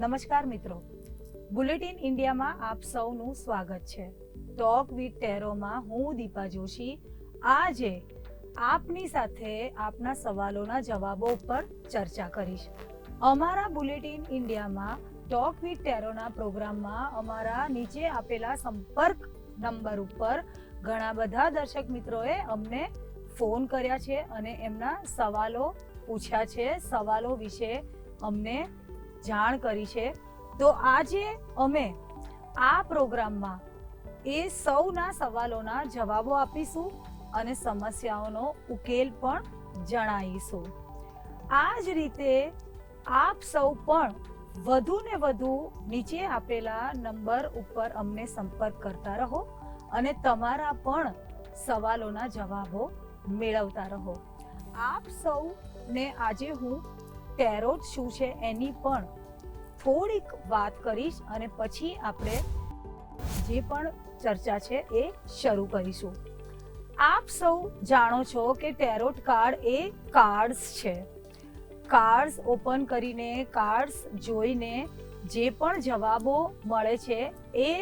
નમસ્કાર મિત્રો. બુલેટિન ઇન્ડિયામાં આપ સૌનું સ્વાગત છે. ટોક વિથ ટેરોમાં હું દીપા જોશી. આજે આપની સાથે આપના સવાલોના જવાબો ઉપર ચર્ચા કરીશ. અમારા બુલેટિન ઇન્ડિયામાં ટોક વિથ ટેરોના પ્રોગ્રામમાં અમારા નીચે આપેલા સંપર્ક નંબર ઉપર ઘણા બધા દર્શક મિત્રોએ અમને ફોન કર્યા છે અને એમના સવાલો પૂછ્યા છે. સવાલો વિશે અમને જાણ કરી છે, તો આજે અમે આ પ્રોગ્રામમાં એ સૌના સવાલોના જવાબો આપીશું અને સમસ્યાઓનો ઉકેલ પણ જણાવીશું. આ જ રીતે આપ સૌ પણ વધુ ને વધુ નીચે આપેલા નંબર ઉપર અમને સંપર્ક કરતા રહો અને તમારા પણ સવાલોના જવાબો મેળવતા રહો. આપ સૌને આજે હું ટેરોટ શું છે એની પણ થોડીક વાત કરીશ અને પછી આપણે જે પણ ચર્ચા છે એ શરૂ કરીશું. આપ સૌ જાણો છો કે ટેરોટ કાર્ડ એ કાર્ડ્સ છે. કાર્ડ્સ ઓપન કરીને કાર્ડ્સ જોઈને જે પણ જવાબો મળે છે એ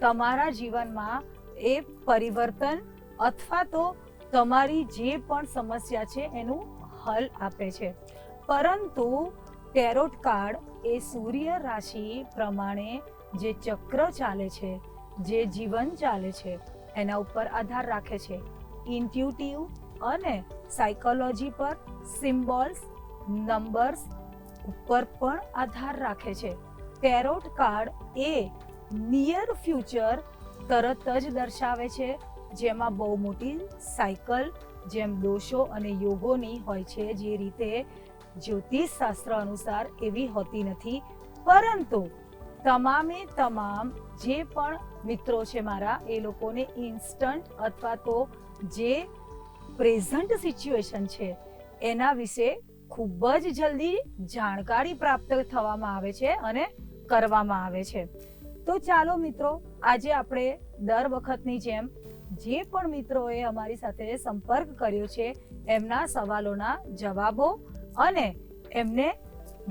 તમારા જીવનમાં એ પરિવર્તન અથવા તો તમારી જે પણ સમસ્યા છે એનું હલ આપે છે. પરંતુ ટેરોટ કાર્ડ એ સૂર્ય રાશિ પ્રમાણે જે ચક્ર ચાલે છે, જે જીવન ચાલે છે, એના ઉપર આધાર રાખે છે. ઇન્ટ્યુટિવ અને સાયકોલોજી પર સિમ્બોલ્સ, નંબર્સ ઉપર પણ આધાર રાખે છે. ટેરોટ કાર્ડ એ નિયર ફ્યુચર તરત જ દર્શાવે છે, જેમાં બહુ મોટી સાયકલ, જેમ દોષો અને યોગોની હોય છે, જે રીતે જ્યોતિષ શાસ્ત્ર અનુસાર એવી હોતી નથી. પરંતુ તમામે તમામ જે પણ મિત્રો છે મારા, એ લોકોને ઇન્સ્ટન્ટ અથવા તો જે પ્રેઝન્ટ સિચ્યુએશન છે, એના વિશે ખૂબ જ જલ્દી જાણકારી પ્રાપ્ત થવામાં આવે છે અને કરવામાં આવે છે. તો ચાલો મિત્રો, આજે આપણે દર વખતની જેમ જે પણ મિત્રોએ અમારી સાથે સંપર્ક કર્યો છે, એમના સવાલોના જવાબો અને એમને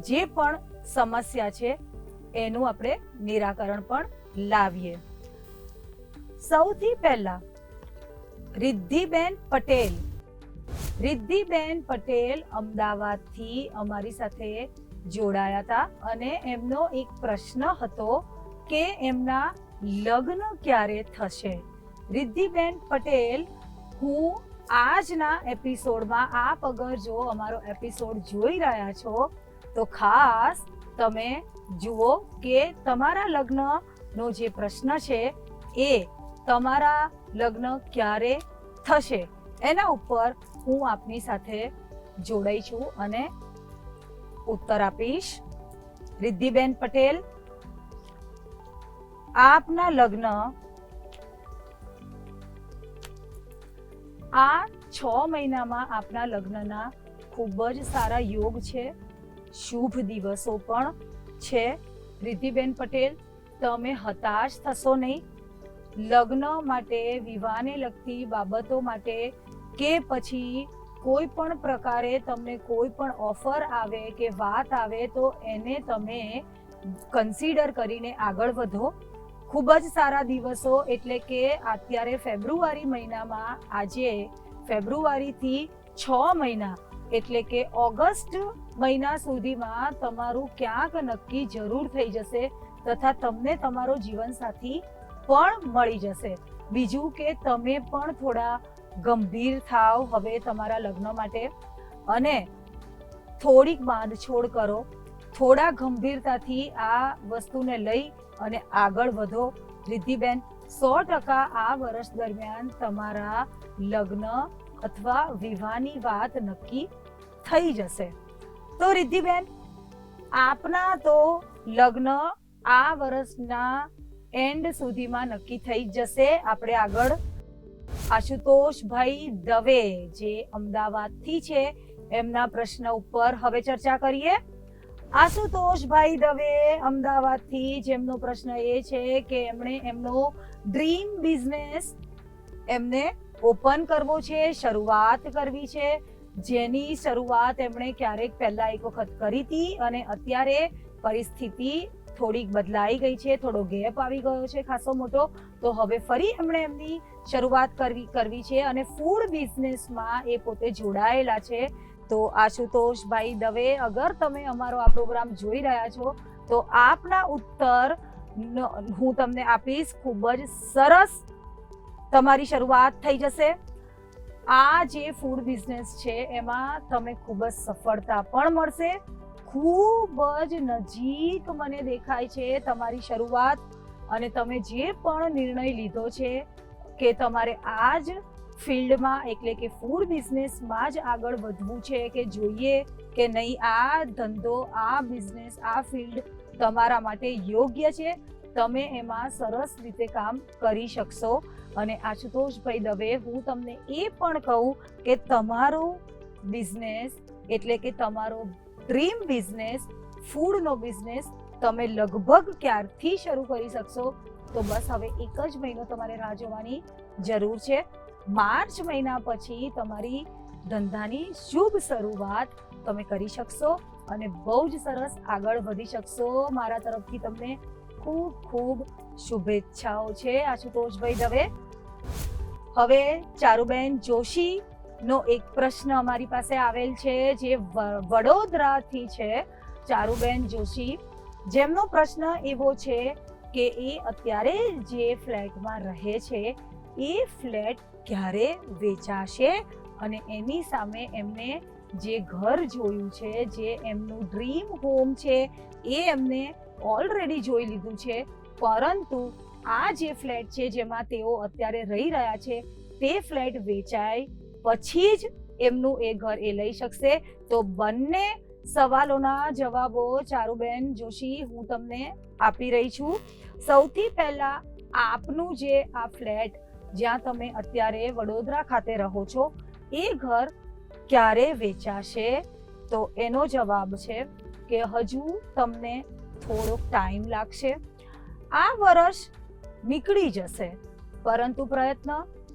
જે પણ સમસ્યા છે, એનું આપણે નિરાકરણ પણ લાવીએ. સૌથી પહેલા રિદ્ધિબેન પટેલ. રિદ્ધિબેન પટેલ અમદાવાદથી અમારી સાથે જોડાયા હતા અને એમનો એક પ્રશ્ન હતો કે એમના લગ્ન ક્યારે થશે? રિદ્ધિબેન પટેલ, હું આજના એપિસોડમાં આપ અગર જો અમારો એપિસોડ જોઈ રહ્યા છો, તો ખાસ તમે જુઓ કે તમારા લગ્નનો જે પ્રશ્ન છે એ તમારા લગ્ન ક્યારે થશે? એના ઉપર હું આપની સાથે જોડાઈ છું અને ઉત્તર આપીશ. રિદ્ધિબેન પટેલ, આપના લગ્ન આ છ મહિનામાં આપના લગ્નના ખૂબ જ સારા યોગ છે. શુભ દિવસો પણ છે. રિદ્ધિબેન પટેલ, તમે હતાશ થશો નહીં. લગ્ન માટે, વિવાહને લગતી બાબતો માટે કે પછી કોઈ પણ પ્રકારે તમને કોઈ પણ ઓફર આવે કે વાત આવે તો એને તમે કન્સિડર કરીને આગળ વધો. ખૂબ જ સારા દિવસો એટલે કે અત્યારે ફેબ્રુઆરી મહિનામાં આજે ફેબ્રુઆરીથી છ મહિના એટલે કે ઓગસ્ટ મહિના સુધીમાં તમારું ક્યાંક નક્કી જરૂર થઈ જશે તથા તમને તમારો જીવનસાથી પણ મળી જશે. બીજું કે તમે પણ થોડા ગંભીર થાવ હવે તમારા લગ્ન માટે અને થોડીક બાંધછોડ કરો. થોડા ગંભીરતાથી આ વસ્તુને લઈ અને આગળ વધો. રિદ્ધિબેન, સો ટકા આ વર્ષ દરમિયાન તમારા લગ્ન અથવા વિવાહની વાત નક્કી થઈ જશે. તો રિદ્ધિબેન, આપના તો લગ્ન આ વર્ષના એન્ડ સુધીમાં નક્કી થઈ જશે. આપણે આગળ આશુતોષભાઈ દવે જે અમદાવાદથી છે, એમના પ્રશ્ન ઉપર હવે ચર્ચા કરીએ. આશુતોષભાઈ દવે અમદાવાદથી, જેમનો પ્રશ્ન એ છે કે એમણે એમનો ડ્રીમ બિઝનેસ એમને ઓપન કરવો છે, શરૂઆત કરવી છે. જેની શરૂઆત એમણે ક્યારેક પહેલા એક વખત કરી હતી અને અત્યારે પરિસ્થિતિ થોડીક બદલાઈ ગઈ છે, થોડો ગેપ આવી ગયો છે ખાસો મોટો. તો હવે ફરી એમણે એમની શરૂઆત કરવી કરવી છે અને ફૂડ બિઝનેસમાં એ પોતે જોડાયેલા છે. તો આશુતોષભાઈ દવે, અગર તમે અમારો આ પ્રોગ્રામ જોઈ રહ્યા છો, તો આપના ઉત્તર હું તમને આપીશ, ખૂબ જ સરસ તમારી શરૂઆત થઈ જશે. આ જે ફૂડ બિઝનેસ છે, એમાં તમે ખૂબ જ સફળતા પણ મળશે. ખૂબ જ નજીક મને દેખાય છે તમારી શરૂઆત, અને તમે જે પણ નિર્ણય લીધો છે, કે તમારે આ જ ફિલ્ડમાં, એટલે કે ફૂડ બિઝનેસમાં જ આગળ વધવું છે કે જોઈએ કે નહીં, આ ધંધો, આ બિઝનેસ આ ફિલ્ડ તમારા માટે યોગ્ય છે? તમે એમાં સરસ રીતે કામ કરી શકશો. અને આશુતોષભાઈ દવે, હું તમને એ પણ કહું કે તમારો બિઝનેસ એટલે કે તમારો ડ્રીમ બિઝનેસ ફૂડનો બિઝનેસ તમે લગભગ ક્યારથી શરૂ કરી શકશો? તો બસ હવે એક જ મહિનો તમારે રાહ જોવાની જરૂર છે. માર્ચ મહિના પછી તમારી ધંધાની શુભ શરૂઆત તમે કરી શકશો અને બહુ જ સરસ આગળ વધી શકશો મારા તરફથી તમને ખૂબ ખૂબ શુભેચ્છાઓ છે આશુતોષભાઈ દવે. હવે ચારુબેન જોશી નો એક પ્રશ્ન અમારી પાસે આવેલ છે જે વડોદરાથી છે. ચારુબેન જોશી, જેમનો પ્રશ્ન એવો છે કે એ અત્યારે જે ફ્લેટમાં રહે છે, એ ફ્લેટ ક્યારે વેચાશે અને એની સામે એમને જે ઘર જોયું છે, જે એમનું ડ્રીમ હોમ છે, એ એમને ઓલરેડી જોઈ લીધું છે. પરંતુ આ જે ફ્લેટ છે, જેમાં તેઓ અત્યારે રહી રહ્યા છે, તે ફ્લેટ વેચાય પછી જ એમનું એ ઘર એ લઈ શકશે. તો બંને સવાલોના જવાબો ચારુબેન જોશી, હું તમને આપી રહી છું. સૌથી પહેલા આપનું જે આ ફ્લેટ જ્યાં તમે અત્યારે વડોદરા ખાતે રહો છો, એ ઘર ક્યારે વેચાશે? તો એનો જવાબ છે કે હજુ તમને થોડોક ટાઈમ લાગશે. આ વર્ષ નીકળી જશે, પરંતુ પ્રયત્ન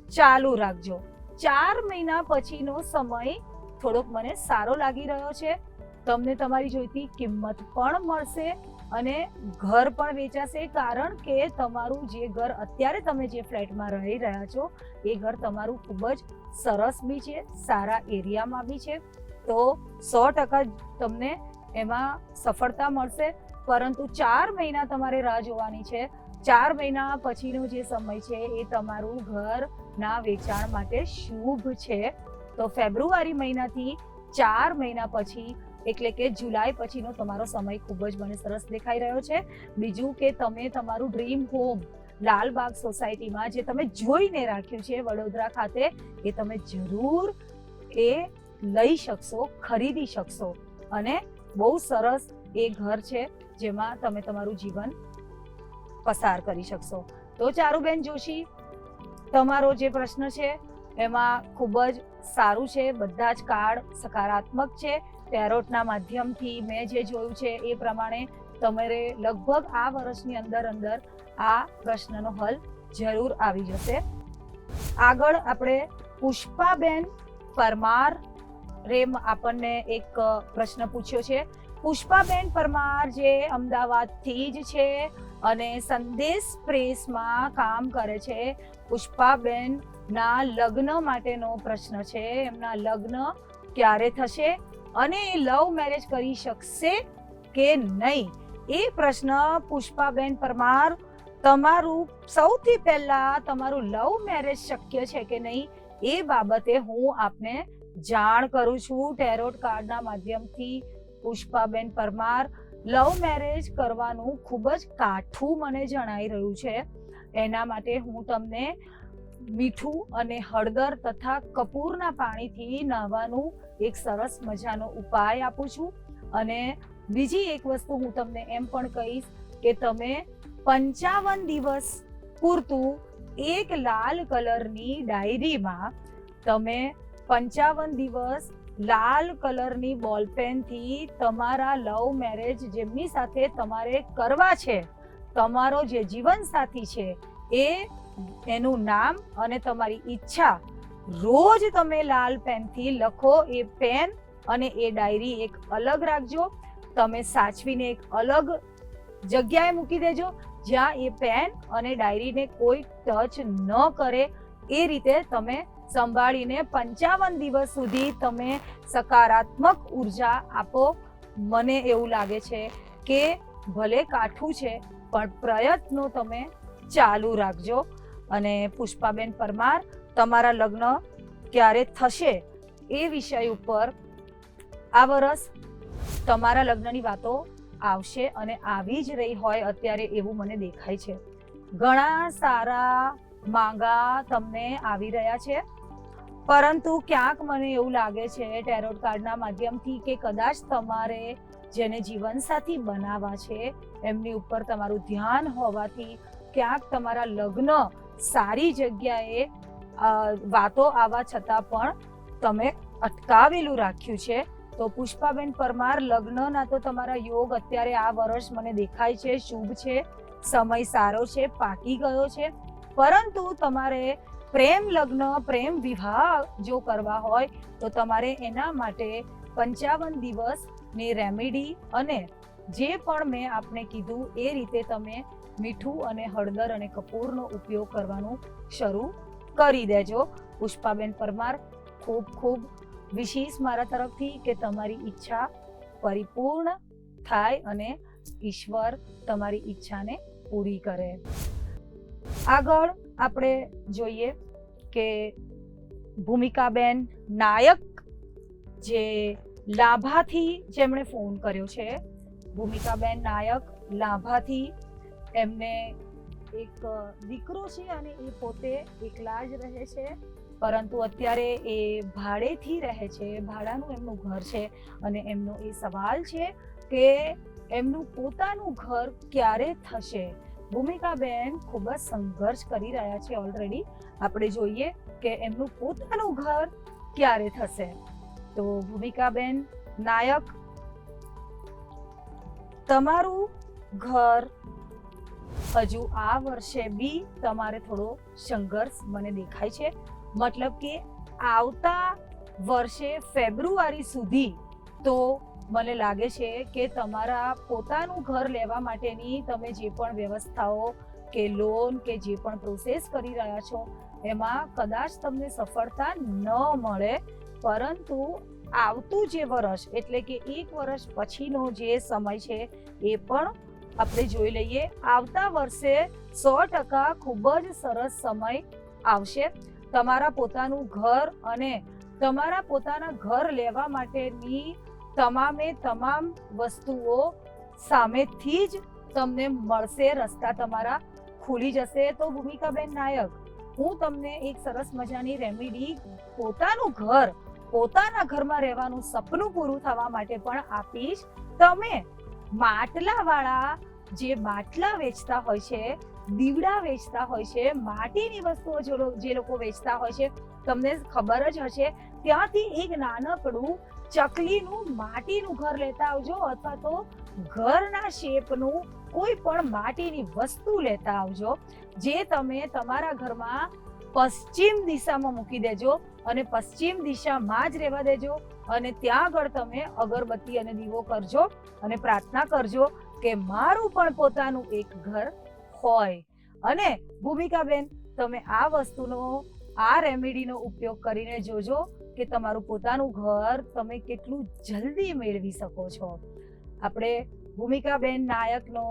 ચાલુ રાખજો. ચાર મહિના પછીનો સમય થોડોક મને સારો લાગી રહ્યો છે. તમને તમારી જોઈતી કિંમત પણ મળશે. અને ઘર પણ વેચાશે, કારણ કે તમારું જે ઘર, અત્યારે તમે જે ફ્લેટમાં રહી રહ્યા છો, એ ઘર તમારું ખૂબ જ સરસ બી છે, સારા એરિયામાં બી છે. તો સો ટકા તમને એમાં સફળતા મળશે. પરંતુ ચાર મહિના તમારે રાહ જોવાની છે. ચાર મહિના પછીનો જે સમય છે, એ તમારું ઘરના વેચાણ માટે શુભ છે. તો ફેબ્રુઆરી મહિનાથી ચાર મહિના પછી એટલે કે જુલાઈ પછીનો તમારો સમય ખૂબ જ મને સરસ દેખાઈ રહ્યો છે. બીજું કે તમે તમારું ડ્રીમ હોમ લાલબાગ સોસાયટીમાં જે તમે જોઈને રાખ્યું છે વડોદરા ખાતે, એ તમે જરૂર એ લઈ શકશો, ખરીદી શકશો. અને બહુ સરસ એ ઘર છે જેમાં તમે તમારું જીવન પસાર કરી શકશો. તો ચારુબેન જોશી, તમારો જે પ્રશ્ન છે, એમાં ખૂબ જ સારું છે, બધા જ કાર્ડ સકારાત્મક છે. ટેરોટના માધ્યમથી મેં જે જોયું છે એ પ્રમાણે તમારે લગભગ આ વર્ષની અંદર અંદર આ પ્રશ્નનો હલ જરૂર આવી જશે. આગળ આપણે પુષ્પાબેન પરમાર રેમ આપણને એક પ્રશ્ન પૂછ્યો છે. પુષ્પાબેન પરમાર જે અમદાવાદથી જ છે અને સંદેશ પ્રેસમાં કામ કરે છે પુષ્પાબેન ના લગ્ન માટેનો પ્રશ્ન છે. એમના લગ્ન ક્યારે થશે? અને એ લવ મેરેજ કરી શકશે કે નહીં? એ પ્રશ્ન પુષ્પાબેન પરમાર, તમારું સૌથી પહેલા તમારું લવ મેરેજ શક્ય છે કે નહીં? એ બાબતે હું આપને જાણ કરું છું. ટેરોટ કાર્ડના માધ્યમથી પુષ્પાબેન પરમાર, લવ મેરેજ કરવાનું ખૂબ જ કાઠું મને જણાઈ રહ્યું છે. એના માટે હું તમને મીઠું અને હળદર તથા કપૂરના પાણીથી નાહવાનું એક સરસ મજાનો ઉપાય આપું છું. અને બીજી એક વસ્તુ હું તમને એમ પણ કહીશ કે તમે પંચાવન દિવસ પૂરતું એક લાલ કલરની ડાયરીમાં તમે પંચાવન દિવસ લાલ કલરની બોલપેનથી તમારા લવ મેરેજ જેમની સાથે તમારે કરવા છે, તમારો જે જીવનસાથી છે, એ એનું નામ અને તમારી ઈચ્છા રોજ તમે લાલ પેનથી લખો એ પેન અને એ ડાયરી એક અલગ રાખજો. તમે સાચવીને એક અલગ જગ્યાએ મૂકી દેજો જ્યાં એ પેન અને ડાયરીને કોઈ ટચ ન કરે. એ રીતે તમે સંભાળીને પંચાવન દિવસ સુધી તમે સકારાત્મક ઊર્જા આપો. મને એવું લાગે છે કે ભલે કાઠું છે, પણ પ્રયત્નો તમે ચાલુ રાખજો. અને પુષ્પાબેન પરમાર તમારા લગ્ન ક્યારે થશે એ વિષય ઉપર આ વરસ તમારા લગ્નની વાતો આવશે અને આવી જ રહી હોય અત્યારે એવું મને દેખાય છે. ઘણા સારા માંગા તમને આવી રહ્યા છે. પરંતુ ક્યાંક મને એવું લાગે છે ટેરોટ કાર્ડના માધ્યમથી કે કદાચ તમારે જેને જીવનસાથી બનાવવા છે એમની ઉપર તમારું ધ્યાન હોવાથી ક્યાંક તમારા લગ્ન સારી જગ્યાએ વાતો આવવા છતાં પણ તમે અટકાવેલું રાખ્યું છે. તો પુષ્પાબેન પરમાર, લગ્નના તો તમારા યોગ અત્યારે આ વર્ષ મને દેખાય છે, શુભ છે, સમય સારો છે, પાકી ગયો છે. પરંતુ તમારે પ્રેમ લગ્ન, પ્રેમ વિવાહ જો કરવા હોય, તો તમારે એના માટે પંચાવન દિવસની રેમેડી અને જે પણ મેં આપને કીધું એ રીતે તમે મીઠું અને હળદર અને કપૂરનો ઉપયોગ કરવાનું શરૂ કરી દેજો. પુષ્પાબેન પરમાર, ખૂબ ખૂબ વિશેષ મારા તરફથી કે તમારી ઈચ્છા પરિપૂર્ણ થાય અને ઈશ્વર તમારી ઈચ્છાને પૂરી કરે. આગળ આપણે જોઈએ કે ભૂમિકાબેન નાયક જે લાભાથી જેમણે ફોન કર્યો છે, ભૂમિકાબેન નાયક લાભાથી એમને એક દીકરો છે અને એ પોતે એકલા જ રહે છે. પરંતુ અત્યારે એ ભાડેથી રહે છે. ભાડાનું એમનું ઘર છે અને એમનો એ સવાલ છે કે એમનું પોતાનું ઘર ક્યારે થશે? ભૂમિકાબેન ખૂબ જ સંઘર્ષ કરી રહ્યા છે ઓલરેડી આપણે જોઈએ કે એમનું પોતાનું ઘર ક્યારે થશે? તો ભૂમિકાબેન નાયક, તમારું ઘર હજુ આ વર્ષે બી તમારે થોડો સંઘર્ષ મને દેખાય છે. મતલબ કે આવતા વર્ષે ફેબ્રુઆરી સુધી તો મને લાગે છે કે તમારા પોતાનું ઘર લેવા માટેની તમે જે પણ વ્યવસ્થાઓ કે લોન કે જે પણ પ્રોસેસ કરી રહ્યા છો, એમાં કદાચ તમને સફળતા ન મળે. પરંતુ આવતું જે વર્ષ, એટલે કે એક વર્ષ પછીનો જે સમય છે, એ પણ આપણે જોઈ લઈએ. આવતા વર્ષે સો ટકા ખૂબ જ સરસ સમય આવશે. તમારા પોતાનું ઘર અને તમારા પોતાના ઘર લેવા માટેની તમામે તમામ વસ્તુઓ સામેથી જ તમને મળશે. રસ્તા તમારા ખુલી જશે. તો ભૂમિકાબેન નાયક, હું તમને એક સરસ મજાની રેમેડી પોતાનું ઘર, પોતાના ઘરમાં રહેવાનું સપનું પૂરું થવા માટે પણ આપીશ. તમે માટલાવાળા જે બાટલા વેચતા હોય છે, દીવડા વેચતા હોય છે, માટીની વસ્તુઓ જે લોકો વેચતા હોય છે, તમને ખબર જ હશે, ત્યાંથી એક નાનકડું ચકલીનું માટીનું ઘર લેતા આવજો અથવા તો ઘરના શેપનું કોઈ પણ માટીની વસ્તુ લેતા આવજો, જે તમે તમારા ઘરમાં પશ્ચિમ દિશામાં મૂકી દેજો અને પશ્ચિમ દિશામાં જ રહેવા દેજો. અને ત્યાં આગળ તમે અગરબત્તી અને દીવો કરજો અને પ્રાર્થના કરજો કે મારું પણ પોતાનું એક ઘર હોય. અને ભૂમિકાબેન, તમે આ વસ્તુનો, આ રેમેડીનો ઉપયોગ કરીને જોજો કે તમારું પોતાનું ઘર તમે કેટલું જલ્દી મેળવી શકો છો. આપણે ભૂમિકાબેન નાયકનો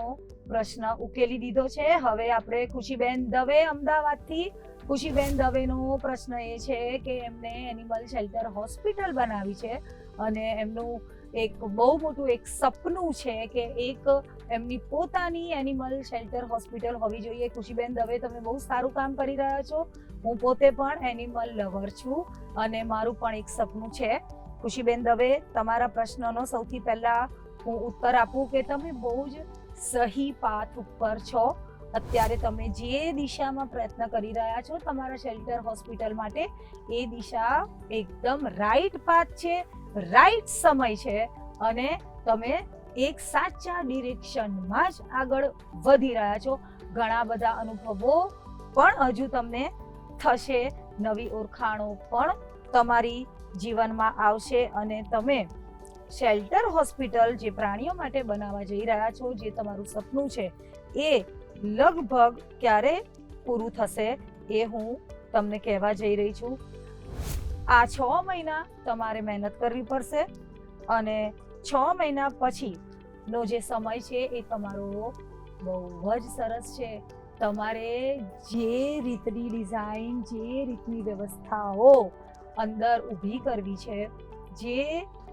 પ્રશ્ન ઉકેલી દીધો છે. હવે આપણે ખુશીબેન દવે અમદાવાદથી. ખુશીબેન દવેનો પ્રશ્ન એ છે કે એમને એનિમલ શેલ્ટર હોસ્પિટલ બનાવી છે અને એમનું એક બહુ મોટું એક સપનું છે કે એક એમની પોતાની એનિમલ શેલ્ટર હોસ્પિટલ હોવી જોઈએ. ખુશીબેન દવે, તમે બહુ સારું કામ કરી રહ્યા છો. હું પોતે પણ એનિમલ લવર છું અને મારું પણ એક સપનું છે. ખુશીબેન દવે, તમારા પ્રશ્નનો સૌથી પહેલા હું ઉત્તર આપું કે તમે બહુ જ સહી પાથ ઉપર છો. અત્યારે તમે જે દિશામાં પ્રયત્ન કરી રહ્યા છો, તમારા શેલ્ટર હોસ્પિટલ માટે, એ દિશા એકદમ રાઈટ પાથ છે રાઈટ સમય છે અને તમે એક સાચા ડિરેક્શનમાં જ આગળ વધી રહ્યા છો. ઘણા બધા અનુભવો પણ હજુ તમને થશે. નવી ઓળખાણો પણ તમારી જીવનમાં આવશે અને તમે શેલ્ટર હોસ્પિટલ જે પ્રાણીઓ માટે બનાવવા જઈ રહ્યા છો, જે તમારું સપનું છે, એ લગભગ ક્યારે પૂરું થશે એ હું તમને કહેવા જઈ રહી છું. આ છ મહિના તમારે મહેનત કરવી પડશે અને છ મહિના પછીનો જે સમય છે એ તમારો બહુ જ સરસ છે. તમારે જે રીતની ડિઝાઇન, જે રીતની વ્યવસ્થાઓ અંદર ઊભી કરવી છે, જે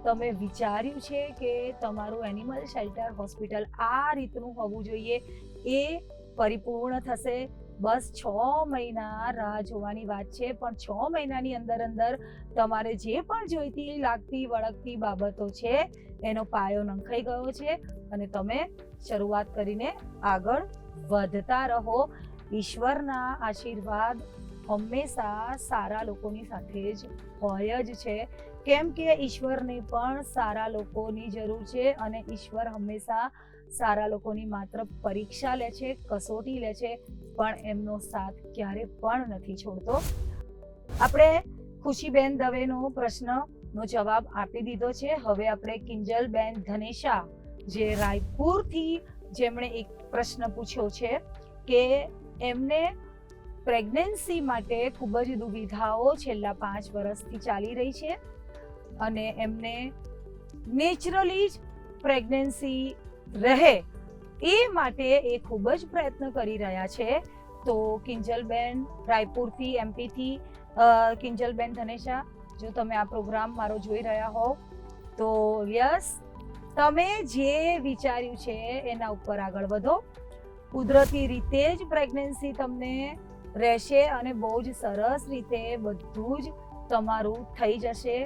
તમે વિચાર્યું છે કે તમારું એનિમલ શેલ્ટર હોસ્પિટલ આ રીતનું હોવું જોઈએ? એ પરિપૂર્ણ થશે. બસ છ મહિના રાહ જોવાની વાત છે, પણ છ મહિનાની અંદર અંદર તમારે જે પણ જોઈતી, લાગતી, વળગતી બાબતો છે, એનો પાયો નંખાઈ ગયો છે અને તમે શરૂઆત કરીને આગળ વધતા રહો. ઈશ્વરના આશીર્વાદ હંમેશા સારા લોકોની સાથે જ હોય જ છે. કેમ કે ઈશ્વરને પણ સારા લોકોની જરૂર છે અને ઈશ્વર હંમેશા સારા લોકોની માત્ર પરીક્ષા લે છે, કસોટી લે છે, પણ એમનો સાથ ક્યારે પણ નથી છોડતો. આપણે ખુશીબેન દવેનો પ્રશ્નનો જવાબ આપી દીધો છે. હવે આપણે કિંજલબેન ધનેશા, જે રાયપુરથી જેમણે એક પ્રશ્ન પૂછ્યો છે કે એમને પ્રેગ્નન્સી માટે ખૂબ જ દુવિધાઓ છેલ્લા પાંચ વર્ષથી ચાલી રહી છે. અને એમને નેચરલી જ પ્રેગ્નન્સી રહે એ માટે એ ખૂબ જ પ્રયત્ન કરી રહ્યા છે. તો કિંજલબેન રાયપુરથી, એમપીથી કિંજલબેન ધનેશા, જો તમે આ પ્રોગ્રામ મારો જોઈ રહ્યા હો, તો યસ, તમે જે વિચાર્યું છે એના ઉપર આગળ વધો. કુદરતી રીતે જ પ્રેગ્નન્સી તમને રહેશે અને બહુ જ સરસ રીતે બધું જ તમારું થઈ જશે.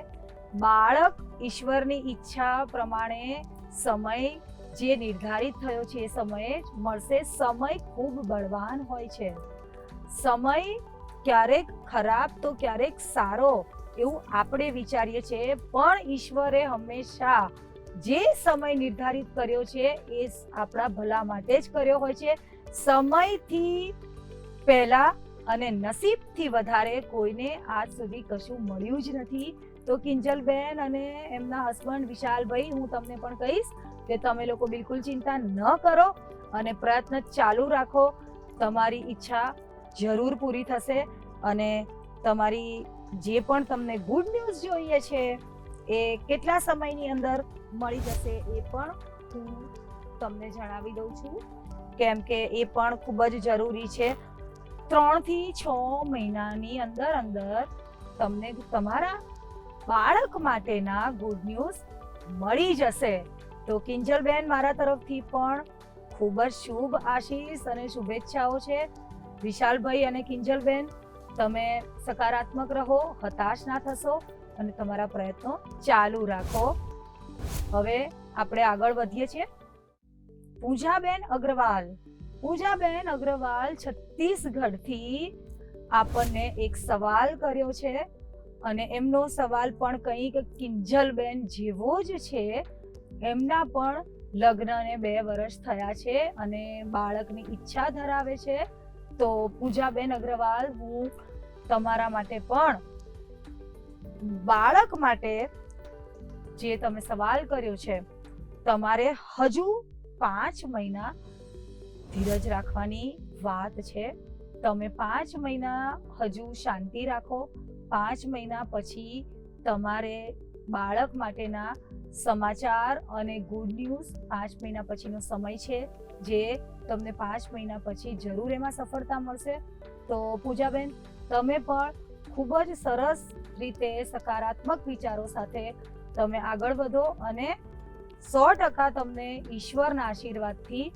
બાળક ઈશ્વરની ઈચ્છા પ્રમાણે સમય જે નિર્ધારિત થયો છે એ સમયે જ મળશે. સમય ખૂબ બળવાન હોય છે. સમય ક્યારેક ખરાબ તો ક્યારેક સારો એવું આપણે વિચારીએ છીએ, પણ ઈશ્વરે હંમેશા જે સમય નિર્ધારિત કર્યો છે એ આપણા ભલા માટે જ કર્યો હોય છે. સમયથી પહેલા અને નસીબથી વધારે કોઈને આજ સુધી કશું મળ્યું જ નથી. તો કિંજલબેન અને એમના હસબન્ડ વિશાલભાઈ, હું તમને પણ કહીશ કે તમે લોકો બિલકુલ ચિંતા ન કરો અને પ્રયત્ન ચાલુ રાખો. તમારી ઈચ્છા જરૂર પૂરી થશે અને તમારી જે પણ તમને ગુડ ન્યૂઝ જોઈએ છે એ કેટલા સમયની અંદર મળી જશે એ પણ હું તમને જણાવી દઉં છું. કેમ કે એ પણ ખૂબ જ જરૂરી છે. ત્રણથી છ મહિનાની અંદર અંદર તમને તમારા બાળક માટેના ગુડ ન્યૂઝ મળી જશે. તો કિંજલબેન, મારા તરફથી પણ ખૂબ જ શુભ આશીષ અને શુભેચ્છાઓ છે. વિશાલભાઈ અને કિંજલબેન, તમે સકારાત્મક રહો, હતાશ ના થશો અને તમારા પ્રયત્નો ચાલુ રાખો. હવે આપણે આગળ વધીએ છીએ. પૂજાબેન અગ્રવાલ. પૂજાબેન અગ્રવાલ છત્તીસગઢથી આપણને એક સવાલ કર્યો છે. અને એમનો સવાલ પણ કંઈક કિંજલબેન જેવો જ છે. એમના પણ લગ્નને બે વર્ષ થયા છે અને બાળકની ઈચ્છા ધરાવે છે. તો પૂજાબેન અગ્રવાલ, હું તમારા માટે પણ બાળક માટે જે તમે સવાલ કર્યો છે, તમારે હજુ પાંચ મહિના ધીરજ રાખવાની વાત છે. તમે પાંચ મહિના હજુ શાંતિ રાખો. પાંચ મહિના પછી તમારે બાળક માટેના સમાચાર અને ગુડ ન્યૂઝ પાંચ મહિના પછીનો સમય છે, જે તમને પાંચ મહિના પછી જરૂર એમાં સફળતા મળશે. તો પૂજાબેન, તમે પણ ખૂબ જ સરસ રીતે સકારાત્મક વિચારો સાથે તમે આગળ વધો અને સો ટકા તમને ઈશ્વરના આશીર્વાદથી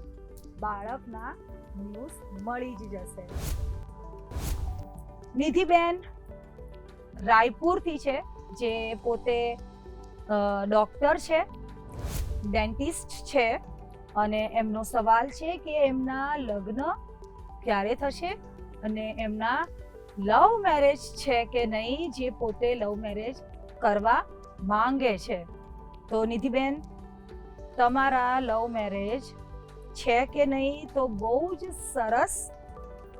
બાળકના ન્યૂઝ મળી જ જશે. નિધિબેન રાયપુરથી છે, જે પોતે ડોક્ટર છે ડેન્ટિસ્ટ છે અને એમનો સવાલ છે કે એમના લગ્ન ક્યારે થશે અને એમના લવ મેરેજ છે કે નહીં જે પોતે લવ મેરેજ કરવા માંગે છે. તો નિધિબેન, તમારા લવ મેરેજ છે કે નહીં તો બહુ જ સરસ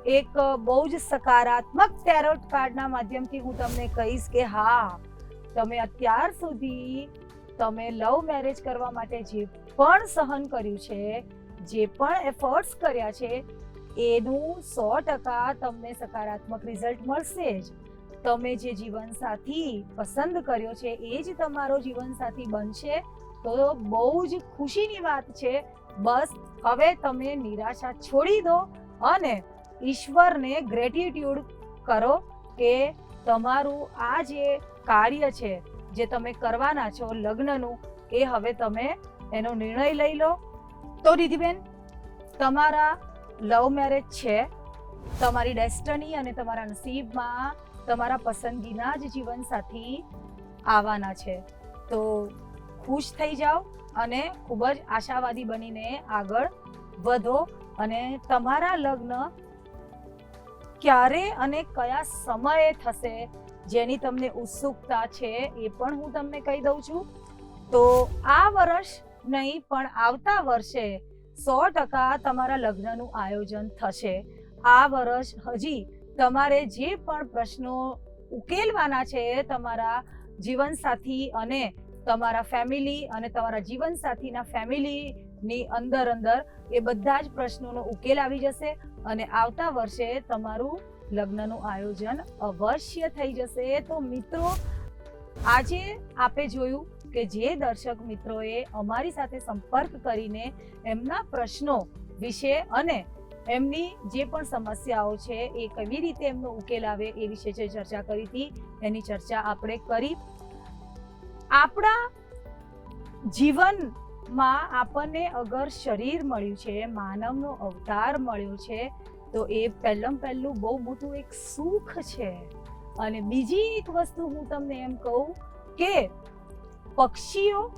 એક બહુ જ સકારાત્મક ટેરોટ કાર્ડના માધ્યમથી હું તમને કહીશ કે હા, તમે અત્યાર સુધી તમે લવ મેરેજ કરવા માટે જે પણ સહન કર્યું છે, જે પણ એફર્ટ્સ કર્યા છે, એનું સો ટકા તમને સકારાત્મક રિઝલ્ટ મળશે જ. તમે જે જીવનસાથી પસંદ કર્યો છે, એ જ તમારો જીવનસાથી બનશે, તો બહુ જ ખુશીની વાત છે. બસ, હવે તમે નિરાશા છોડી દો અને ઈશ્વરને ગ્રેટિટ્યુડ કરો કે તમારું આ જે કાર્ય છે, જે તમે કરવાના છો લગ્નનું, એ હવે તમે એનો નિર્ણય લઈ લો. તો રિધિબેન તમારા લવ મેરેજ છે, તમારી ડેસ્ટની અને તમારા નસીબમાં તમારા પસંદગીના જ જીવનસાથી આવવાના છે. તો ખુશ થઈ જાઓ અને ખૂબ જ આશાવાદી બનીને આગળ વધો અને તમારા લગ્ન ક્યારે અને કયા સમયે થશે જેની તમને ઉત્સુકતા છે એ પણ હું તમને કહી દઉં છું. તો આ વર્ષ નહીં, પણ આવતા વર્ષે સો ટકા તમારા લગ્નનું આયોજન થશે. આ વર્ષ હજી તમારે જે પણ પ્રશ્નો ઉકેલવાના છે તમારા જીવનસાથી અને તમારા ફેમિલી અને તમારા જીવનસાથીના ફેમિલીની અંદર અંદર એ બધા જ પ્રશ્નોનો ઉકેલ આવી જશે. અને આવતા વર્ષે તમારું લગ્નનું આયોજન અવશ્ય થઈ જશે. તો મિત્રો, આજે આપે જોયું કે જે દર્શક મિત્રોએ અમારી સાથે સંપર્ક કરીને એમના પ્રશ્નો વિશે અને એમની જે પણ સમસ્યાઓ છે, એ કેવી રીતે એમનો ઉકેલ આવે એ વિશે જે ચર્ચા કરી હતી, એની ચર્ચા આપણે કરી. આપણા જીવનમાં આપણને અગર શરીર મળ્યું છે, માનવનો અવતાર મળ્યો છે, તો એ પહેલમ પહેલું બહુ મોટું એક સુખ છે. અને બીજી એક વસ્તુ હું તમને એમ કહું કે પક્ષીઓ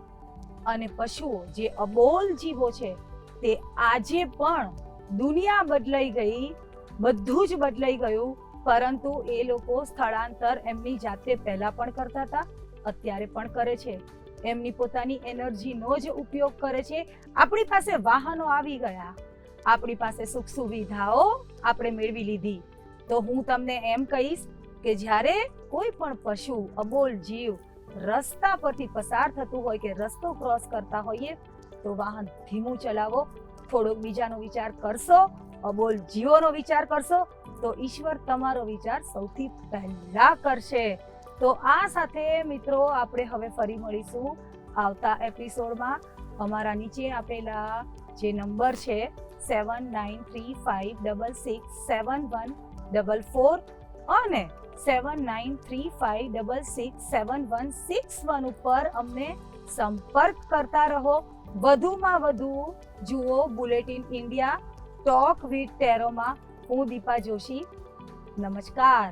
અને પશુઓ જે અબોલ જીવો છે, તે આજે પણ દુનિયા બદલાઈ ગઈ, બધું જ બદલાઈ ગયું, પરંતુ એ લોકો સ્થળાંતર એમની જાતે પહેલાં પણ કરતા હતા, અત્યારે પણ કરે છે. એમની પોતાની એનર્જીનો જ ઉપયોગ કરે છે. આપણી પાસે વાહનો આવી ગયા. આપણી પાસે સુખ સુવિધાઓ આપણે મેળવી લીધી. તો હું તમને એમ કહીશ કે જ્યારે કોઈ પણ પશુ, અબોલ જીવ રસ્તા પરથી પસાર થતું હોય કે રસ્તો ક્રોસ કરતા હોઈએ, તો વાહન ધીમું ચલાવો. થોડોક બીજાનો વિચાર કરશો, અબોલ જીવોનો વિચાર કરશો, તો ઈશ્વર તમારો વિચાર સૌથી પહેલા કરશે. તો આ સાથે મિત્રો આપણે હવે ફરી મળીશું આવતા એપિસોડમાં. અમારા નીચે આપેલા જે નંબર છે seven nine three five double six seven one double four અને seven nine three five double six seven one six one ઉપર અમને સંપર્ક કરતા રહો. વધુમાં વધુ જુઓ બુલેટિન ઇન્ડિયા ટોક વિથ ટેરોમાં હું દીપા જોશી. નમસ્કાર.